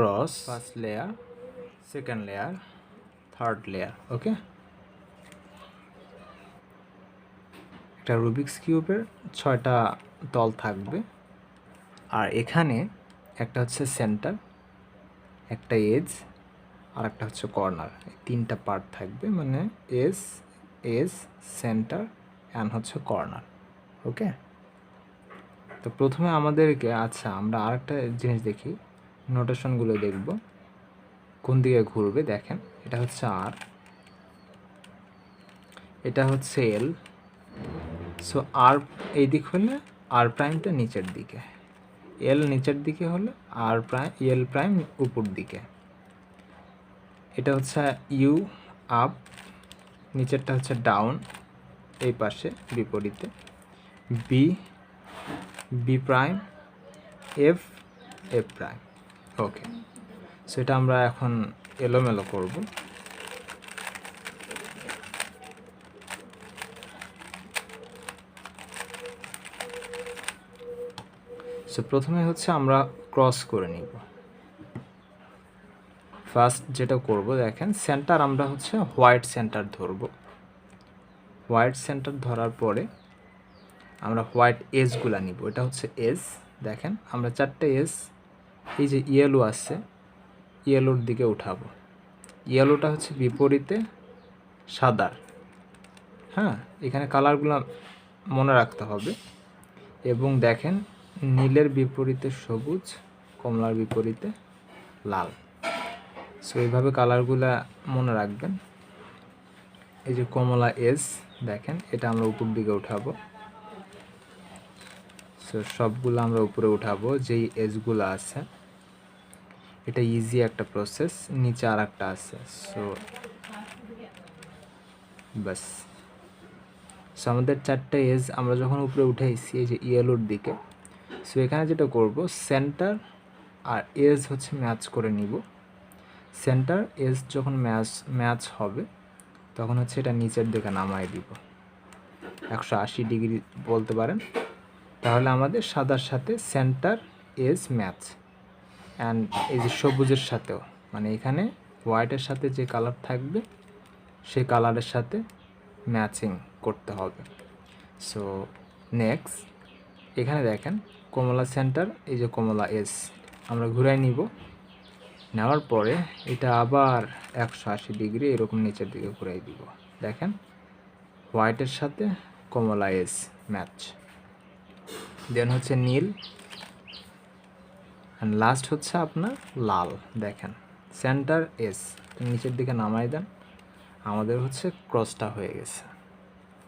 Cross first layer second layer third layer okay একটা Rubik's কিউবের ছয়টা তল থাকবে। আর এখানে একটা হচ্ছে সেন্টার একটা এজ আর একটা হচ্ছে কর্নার তিনটা পার্ট থাকবে মানে এস এস সেন্টার অ্যান্ড হচ্ছে কর্নার ওকে তো প্রথমে আমাদেরকে আচ্ছা আমরা আরেকটা জিনিস দেখি। নোটেশনগুলো দেখব। কোন দিকে ঘুরবে দেখেন, এটা হচ্ছে আর এটা হচ্ছে এল সো আর এই দিক হলে আর প্রাইমটা নিচের দিকে এল নিচের দিকে হলে আর প্রাইম এল প্রাইম উপর দিকে। এটা হচ্ছে ইউ আপ নিচেরটা হচ্ছে ডাউন এই পাশে বিপরীতে। B B prime F F prime okay সেটা আমরা এখন এলোমেলো করব। সো প্রথমে হচ্ছে আমরা ক্রস করে নিব। ফার্স্ট যেটা করব, দেখেন সেন্টার আমরা হচ্ছে হোয়াইট সেন্টার ধরব। হোয়াইট সেন্টার ধরার পরে আমরা হোয়াইট এজগুলা নিব। এটা হচ্ছে এজ দেখেন, আমরা চারটে এজ এই যে ইয়েলো আছে ইয়েলোর দিকে উঠাবো। ইয়েলোটা হচ্ছে বিপরীতে সাদার। হ্যাঁ এখানে কালারগুলো মনে রাখতে হবে। এবং দেখেন, নীলের বিপরীতে সবুজ, কমলার বিপরীতে লাল। সো এইভাবে কালারগুলা মনে রাখবেন। এই যে কমলা এস দেখেন, এটা আমরা উপর দিকে উঠাবো। সো সবগুলো আমরা উপরে উঠাবো, যেই এজগুলো আছে। এটা ইজি একটা প্রসেস নিচে আর একটা আছে সো বাস সো আমাদের চারটে এজ আমরা যখন উপরে উঠাইছি এই যে ইয়েলোর দিকে সো এখানে যেটা করব সেন্টার আর এজ হচ্ছে ম্যাচ করে নিব। সেন্টার এজ যখন ম্যাচ ম্যাচ হবে, তখন হচ্ছে এটা নিচের দিকে নামাই দিব। একশো আশি ডিগ্রি বলতে পারেন। তাহলে আমাদের সাদার সাথে সেন্টার এজ ম্যাচ অ্যান্ড এই যে সবুজের সাথেও মানে এখানে হোয়াইটের সাথে যে কালার থাকবে, সেই কালারের সাথে ম্যাচিং করতে হবে। সো নেক্সট এখানে দেখেন, কমলা সেন্টার এই যে কমলা এস আমরা ঘুরাই নিব। নেওয়ার পরে এটা আবার একশো আশি ডিগ্রি এরকম নিচের দিকে ঘুরাই দিব। দেখেন হোয়াইটের সাথে কমলা এস ম্যাচ দেন হচ্ছে নীল অ্যান্ড লাস্ট হচ্ছে আপনার লাল, দেখেন। সেন্টার এস নিচের দিকে নামাই দেন। আমাদের হচ্ছে ক্রসটা হয়ে গেছে।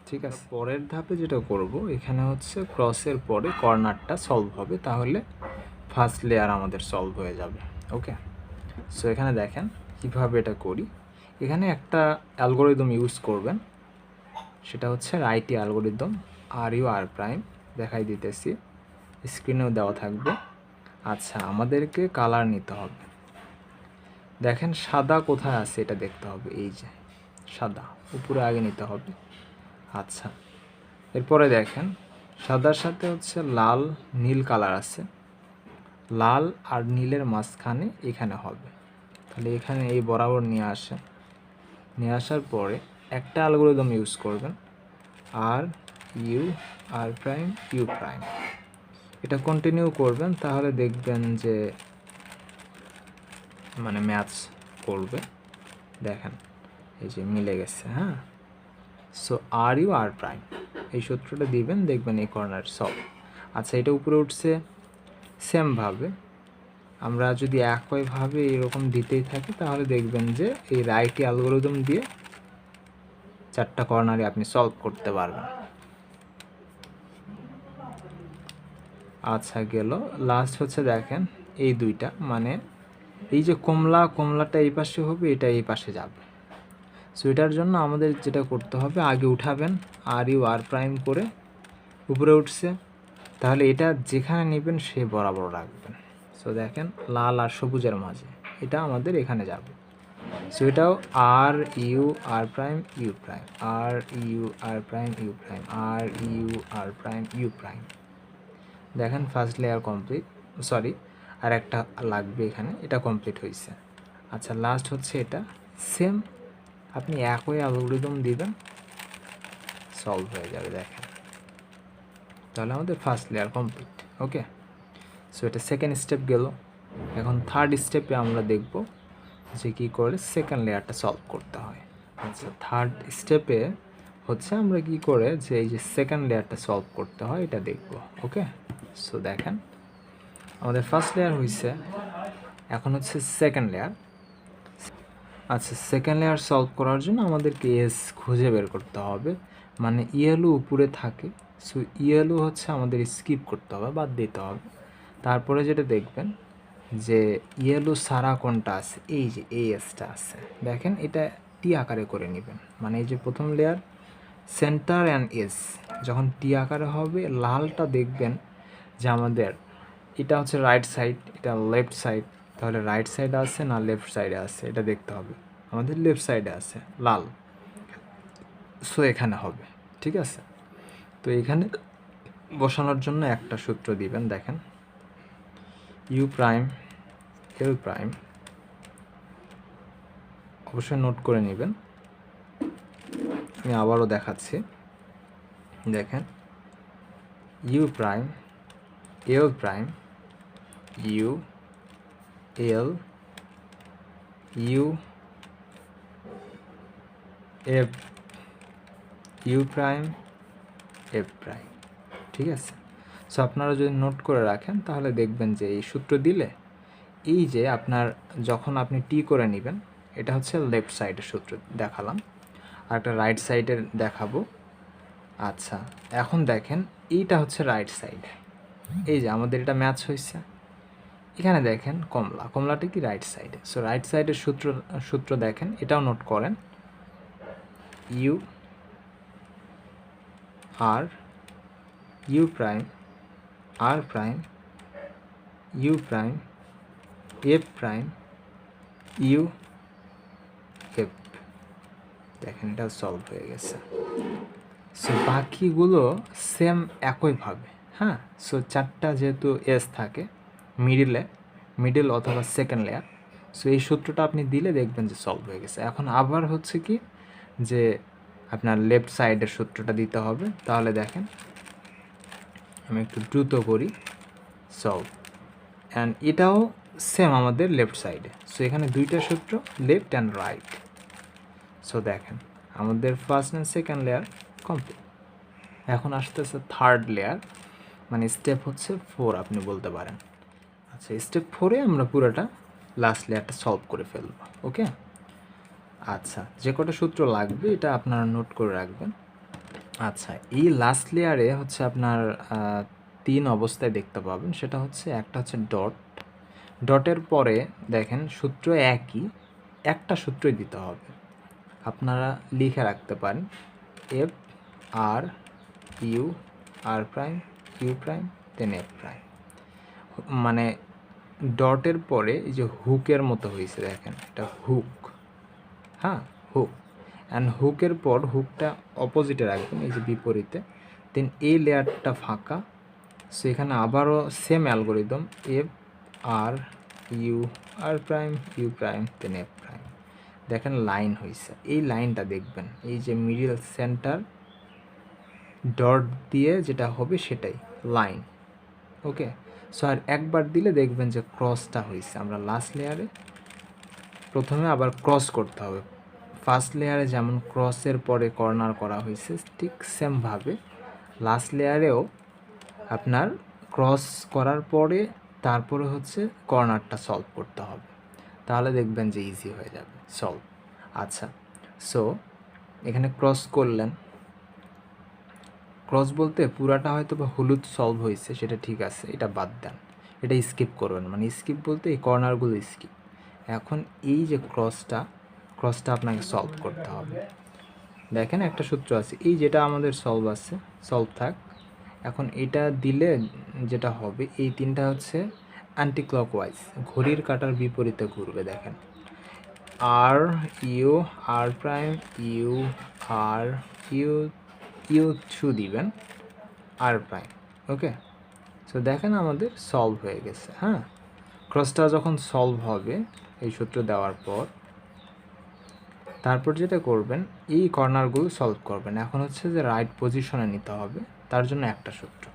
ঠিক আছে? পরের ধাপে যেটা করব, এখানে হচ্ছে ক্রসের পরে কর্নারটা সলভ হবে, তাহলে ফার্স্ট লেয়ার আমাদের সলভ হয়ে যাবে। ওকে সো এখানে দেখেন কীভাবে এটা করি। এখানে একটা অ্যালগোরিদম ইউজ করবেন। সেটা হচ্ছে righty algorithm R U R prime দেখাই দিতেছি। স্ক্রিনেও দেওয়া থাকবে। আচ্ছা আমাদেরকে কালার নিতে হবে। দেখেন সাদা কোথায় আছে এটা দেখতে হবে, এই যে সাদা, উপরে আগে নিতে হবে। আচ্ছা এরপরে দেখেন সাদার সাথে হচ্ছে লাল, নীল কালার আছে। লাল আর নীলের মাঝখানে এখানে হবে। তাহলে এখানে এই বরাবর নিয়ে আসে নিয়ে আসার পরে একটা অ্যালগোরিদম ইউজ করবেন। R U R prime U prime এটা কন্টিনিউ করবেন, তাহলে দেখবেন যে মানে ম্যাচ করবে। দেখেন, এই যে মিলে গেছে হ্যাঁ? So R U R prime এই সূত্রটা দিবেন, দেখবেন এই কর্নার সব। আচ্ছা এটা উপরে উঠছে সেমভাবে আমরা যদি একইভাবে এরকম দিতেই থাকি, তাহলে দেখবেন যে এই রাইটি অ্যালগোরিদম দিয়ে চারটা কর্নারে আপনি সলভ করতে পারবেন। আচ্ছা গেল। লাস্ট হচ্ছে দেখেন, এই দুইটা। মানে এই যে কমলা, কমলাটা এই পাশে হবে, এটা এই পাশে যাবে। সো এটার জন্য আমাদের যেটা করতে হবে, আগে উঠাবেন আর ইউ আর প্রাইম করে উপরে উঠছে। তাহলে এটা যেখানে নেবেন, সে বরাবর রাখবেন। সো দেখেন, লাল আর সবুজের মাঝে। এটা আমাদের এখানে যাবে। সো এটাও R U R prime U prime R U R prime U prime R U R prime U prime দেখেন ফার্স্ট লেয়ার কমপ্লিট সরি আর একটা লাগবে এখানে, এটা কমপ্লিট হয়েছে আচ্ছা লাস্ট হচ্ছে এটা সেম আপনি একই অ্যালগোরিদম দিবেন সলভ হয়ে যাবে, দেখেন। তাহলে আমাদের first layer complete okay so এটা সেকেন্ড স্টেপ গেল। এখন থার্ড স্টেপে আমরা দেখব যে কী করে সেকেন্ড লেয়ারটা সলভ করতে হয়। আচ্ছা থার্ড স্টেপে হচ্ছে আমরা কি করে যে এই যে সেকেন্ড লেয়ারটা সলভ করতে হয়, এটা দেখব ওকে সো দেখেন, আমাদের ফার্স্ট লেয়ার হয়েছে এখন হচ্ছে সেকেন্ড লেয়ার আচ্ছা সেকেন্ড লেয়ার সলভ করার জন্য আমাদেরকে এস খুঁজে বের করতে হবে। মানে ইয়েলো উপরে থাকে সো ইয়েলো হচ্ছে আমাদের স্কিপ করতে হবে, বাদ দিতে হবে। তারপরে যেটা দেখবেন, যে ইয়েলো সারা কোনটা আছে? এই যে এই এসটা আছে। দেখেন, এটা টি আকারে করে নেবেন। মানে এই যে প্রথম লেয়ার সেন্টার অ্যান্ড এস যখন টি আকারে হবে, লালটা দেখবেন যে আমাদের, এটা হচ্ছে রাইট সাইড এটা লেফট সাইড তাহলে রাইট সাইডে আছে না লেফট সাইডে আছে? এটা দেখতে হবে। আমাদের লেফট সাইডে আছে, লাল। সো এখানে হবে, ঠিক আছে? তো এখানে বসানোর জন্য একটা সূত্র দিবেন, দেখেন। ইউ প্রাইম এল প্রাইম অবশ্যই নোট করে নেবেন। আমি আবারও দেখাচ্ছি। দেখেন U prime L prime U L U F U prime F prime ঠিক আছে? সো আপনারা যদি নোট করে রাখেন, তাহলে দেখবেন যে এই সূত্র দিলে এই যে আপনার যখন আপনি টি করে নেবেন, এটা হচ্ছে লেফট সাইডের সূত্র দেখালাম। আর একটা রাইট সাইডের দেখাবো। আচ্ছা এখন দেখেন, এইটা হচ্ছে রাইট সাইড এই যে আমাদের এটা ম্যাচ হয়েছে। এখানে দেখেন কমলা, কমলাটা কি রাইট সাইডে সো রাইট সাইডের সূত্র সূত্র দেখেন, এটাও নোট করেন। U R U prime R prime U prime F prime U F দেখেন এটা সলভ হয়ে গেছে। সো বাকিগুলো সেম একইভাবে। হ্যাঁ সো চারটা যেহেতু এস থাকে মিডিলে মিডিল অথবা সেকেন্ড লেয়ার সো এই সূত্রটা আপনি দিলে দেখবেন যে সলভ হয়ে গেছে। এখন আবার হচ্ছে কি যে আপনার লেফট সাইডের সূত্রটা দিতে হবে, তাহলে দেখেন আমি একটু দ্রুত করি সলভ অ্যান্ড এটাও সেম আমাদের লেফট সাইডে সো এখানে দুইটা সূত্র লেফট অ্যান্ড রাইট সো দেখেন, আমাদের first and second layer complete এখন আসতেছে থার্ড লেয়ার মানে স্টেপ হচ্ছে ফোর আপনি বলতে পারেন। আচ্ছা স্টেপ ফোরে আমরা পুরোটা লাস্ট লেয়ারটা সলভ করে ফেলব ওকে আচ্ছা যে কটা সূত্র লাগবে এটা আপনারা নোট করে রাখবেন। আচ্ছা এই লাস্ট লেয়ারে হচ্ছে আপনার তিন অবস্থায় দেখতে পাবেন, সেটা হচ্ছে একটা হচ্ছে ডট ডটের পরে দেখেন সূত্র একই, একটা সূত্রই দিতে হবে। আপনারা লিখে রাখতে পারেন F R U R prime U prime then F prime মানে ডটের পরে এই যে হুকের মতো হয়েছে দেখেন, এটা হুক হ্যাঁ হুক অ্যান্ড হুকের পর হুকটা অপোজিটে রাখবেন, এই যে বিপরীতে। দেন এই লেয়ারটা ফাঁকা। সো এখানে আবারও same algorithm F R U R prime U prime then F prime দেখেন লাইন হয়েছে এই লাইনটা দেখবেন, এই যে মিডিল সেন্টার ডট দিয়ে যেটা হবে সেটাই, লাইন। ওকে? সো আর একবার দিলে দেখবেন যে ক্রসটা হয়েছে আমরা লাস্ট লেয়ারে প্রথমে আবার ক্রস করতে হবে। ফার্স্ট লেয়ারে যেমন ক্রসের পরে কর্নার করা হয়েছে ঠিক সেমভাবে লাস্ট লেয়ারেও আপনার ক্রস করার পরে তারপরে হচ্ছে কর্নারটা সলভ করতে হবে। তাহলে দেখবেন যে ইজি হয়ে যাবে। সলভ আচ্ছা। সো এখানে ক্রস করলেন। ক্রস বলতে পুরাটা হয়তো বা হলুদ সলভ হয়েছে, সেটা ঠিক আছে, এটা বাদ দেন। এটা স্কিপ করবেন মানে স্কিপ বলতে এই কর্নারগুলো স্কিপ এখন এই যে ক্রসটা ক্রসটা আপনাকে সলভ করতে হবে। দেখেন একটা সূত্র আছে, এই যেটা আমাদের সলভ আছে সলভ থাক। এখন এটা দিলে যেটা হবে, এই তিনটা হচ্ছে অ্যান্টি ক্লকওয়াইজ ঘড়ির কাটার বিপরীতে ঘুরবে, দেখেন। R U R prime U R U U two দিবেন, আর প্রাইম, ওকে? সো দেখেন আমাদের সলভ হয়ে গেছে হ্যাঁ? ক্রসটা যখন সলভ হবে, এই সূত্র দেওয়ার পর, তারপর যেটা করবেন, এই কর্নারগুলো সলভ করবেন। এখন হচ্ছে যে রাইট পজিশনে নিতে হবে, তার জন্য একটা সূত্র।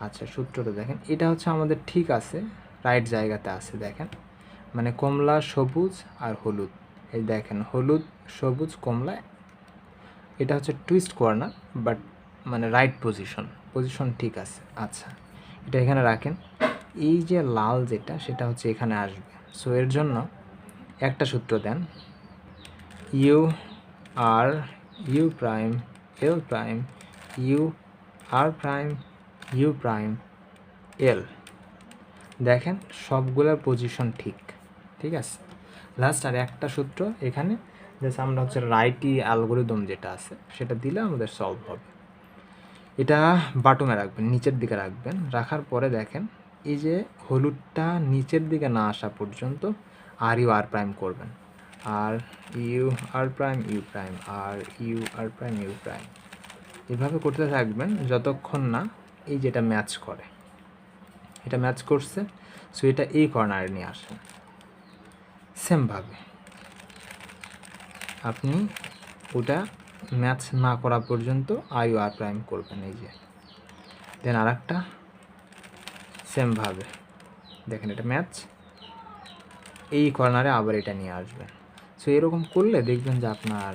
আচ্ছা সূত্রটা দেখেন, এটা হচ্ছে আমাদের ঠিক আছে রাইট জায়গাতে আছে, দেখেন। মানে কমলা সবুজ আর হলুদ। এই দেখেন, হলুদ, সবুজ, কমলা এটা হচ্ছে টুইস্ট কর্নার বাট মানে রাইট পজিশন পজিশন ঠিক আছে আচ্ছা। এটা এখানে রাখেন। এই যে লাল যেটা, সেটা হচ্ছে এখানে আসবে। সো এর জন্য একটা সূত্র দেন। U R U prime L prime U R prime U prime L দেখেন, সবগুলোর পজিশন ঠিক ঠিক আছে। লাস্ট আর একটা সূত্র এখানে। জাস্ট আমরা হচ্ছে রাইটি অ্যালগোরিদম যেটা আছে, সেটা দিলে আমাদের সলভ হবে। এটা বাটমে রাখবেন, নিচের দিকে রাখবেন। রাখার পরে দেখেন, এই যে হলুদটা নিচের দিকে না আসা পর্যন্ত আর ইউ আর প্রাইম করবেন। R U R prime U prime R U R prime U prime এভাবে করতে থাকবেন যতক্ষণ না এই যেটা ম্যাচ করে। এটা ম্যাচ করছে সো এটা এই কর্নারে নিয়ে আসেন। সেমভাবে আপনি ওটা ম্যাচ না করা পর্যন্ত আই আর প্রাইম করবেন, এই যে। দেন আর একটা সেমভাবে দেখেন এটা ম্যাচ এই কর্নারে আবার এটা নিয়ে আসবেন। সো এরকম করলে দেখবেন যে আপনার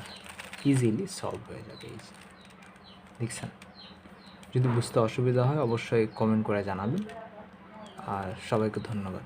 ইজিলি সলভ হয়ে যাবে, এই যে। দেখছেন? যদি বুঝতে অসুবিধা হয়, অবশ্যই কমেন্ট করে জানাবেন। আর সবাইকে ধন্যবাদ।